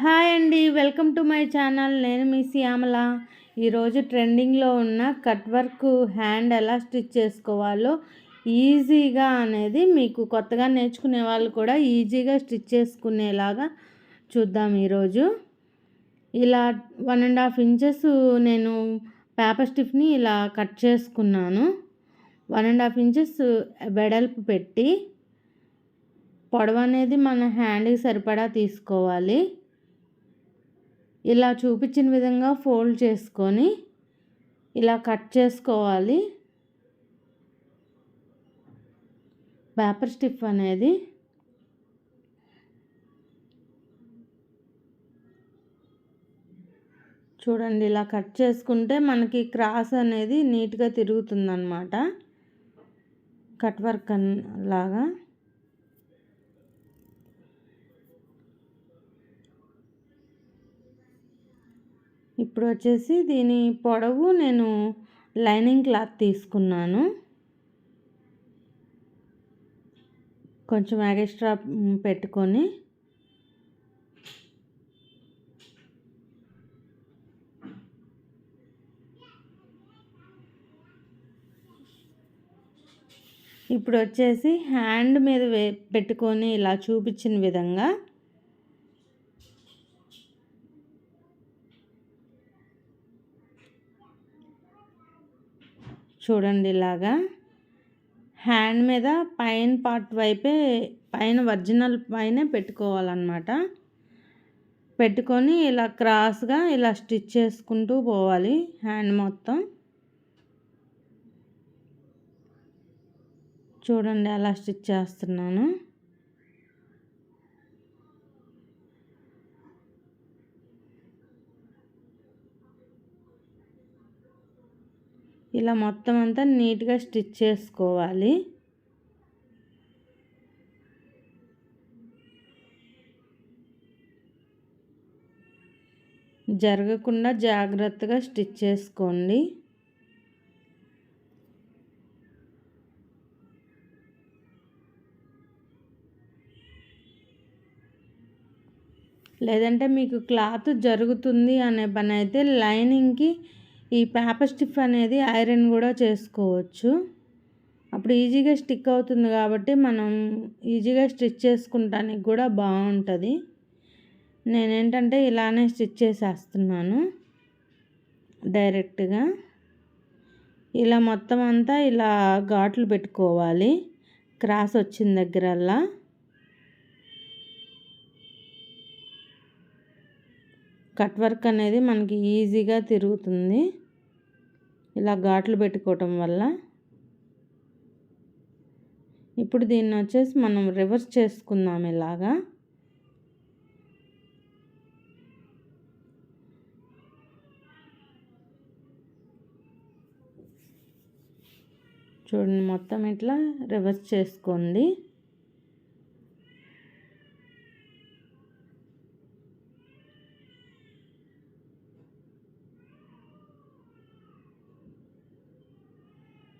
Hi అండి welcome to my channel. నేను మీ శ్యామల. ఈరోజు ట్రెండింగ్లో ఉన్న కట్ వర్క్ హ్యాండ్ ఎలా స్టిచ్ చేసుకోవాలో ఈజీగా అనేది మీకు కొత్తగా నేర్చుకునే వాళ్ళు కూడా ఈజీగా స్టిచ్ చేసుకునేలాగా చూద్దాం ఈరోజు ఇలా వన్ అండ్ హాఫ్ ఇంచెస్ నేను పేపర్ స్టిఫ్ని ఇలా కట్ చేసుకున్నాను. వన్ అండ్ హాఫ్ ఇంచెస్ వెడల్పు పెట్టి పొడవు అనేది మన హ్యాండ్కి సరిపడా తీసుకోవాలి. ఇలా చూపించిన విధంగా ఫోల్డ్ చేసుకొని ఇలా కట్ చేసుకోవాలి. పేపర్ స్టిఫ్ అనేది చూడండి ఇలా కట్ చేసుకుంటే మనకి క్రాస్ అనేది నీట్గా తిరుగుతుందన్నమాట. కట్ వర్క్ లాగా. ఇప్పుడు వచ్చేసి దీని పొడవు నేను లైనింగ్ క్లాత్ తీసుకున్నాను. కొంచెం ఎక్స్ట్రా పెట్టుకొని. ఇప్పుడు వచ్చేసి హ్యాండ్ మీద వే పెట్టుకొని ఇలా చూపించిన విధంగా చూడండి ఇలాగా. హ్యాండ్ మీద పైన పార్ట్ వైపే పైన ఒరిజినల్ పైన పెట్టుకోవాలన్నమాట. పెట్టుకొని ఇలా క్రాస్గా ఇలా స్టిచ్ చేసుకుంటూ పోవాలి హ్యాండ్ మొత్తం. చూడండి అలా స్టిచ్ చేస్తున్నాను. ఇలా మొత్తం అంతా నీట్గా స్టిచ్ చేసుకోవాలి. జరగకుండా జాగ్రత్తగా స్టిచ్ చేసుకోండి. లేదంటే మీకు క్లాత్ జరుగుతుంది అనే పని అయితే లైనింగ్కి ఈ పేపర్ స్టిఫ్ అనేది ఐరన్ కూడా చేసుకోవచ్చు. అప్పుడు ఈజీగా స్టిక్ అవుతుంది కాబట్టి మనం ఈజీగా స్టిచ్ చేసుకుంటానికి కూడా బాగుంటుంది. నేనేంటంటే ఇలానే స్టిచ్ చేసేస్తున్నాను డైరెక్ట్గా. ఇలా మొత్తం అంతా ఇలా ఘాట్లు పెట్టుకోవాలి. క్రాస్ వచ్చిన దగ్గరల్లా. కట్ వర్క్ అనేది మనకి ఈజీగా తిరుగుతుంది. ఇలా ఘాట్లు పెట్టుకోవటం వల్ల ఇప్పుడు దీన్ని వచ్చేసి మనం రివర్స్ చేసుకుందాం ఇలాగా. చూడండి మొత్తం ఇట్లా రివర్స్ చేసుకోండి.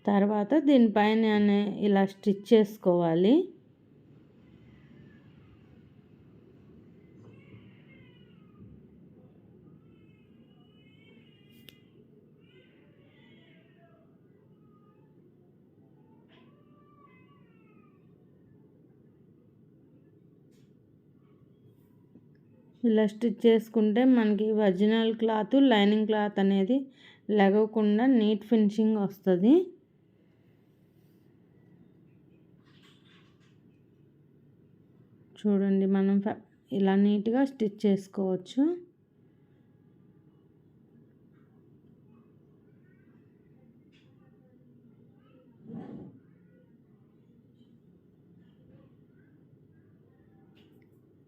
తర్వాత దీనిపైన ఇలా స్టిచ్ చేసుకోవాలి. ఇలా స్టిచ్ చేసుకుంటే మనకి ఒరిజినల్ క్లాత్ లైనింగ్ క్లాత్ అనేది లెగవకుండా నీట్ ఫినిషింగ్ వస్తుంది. చూడండి మనం ఇలా నీట్గా స్టిచ్ చేసుకోవచ్చు.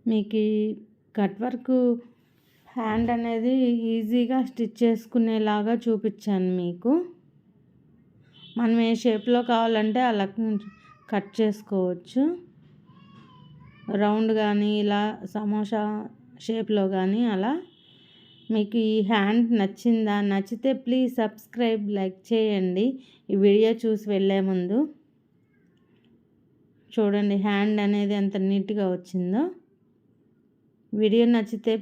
మీకు కట్ వర్క్ హ్యాండ్ అనేది ఈజీగా స్టిచ్ చేసుకునేలాగా చూపించాను మీకు. మనం ఏ షేప్లో కావాలంటే అలా కట్ చేసుకోవచ్చు. రౌండ్ కానీ ఇలా సమోసా షేప్లో కానీ అలా మీకు ఈ హ్యాండ్ నచ్చిందా నచ్చితే ప్లీజ్ సబ్స్క్రైబ్ లైక్ చేయండి. ఈ వీడియో చూసి వెళ్ళే ముందు చూడండి హ్యాండ్ అనేది ఎంత నీట్గా వచ్చిందో. వీడియో నచ్చితే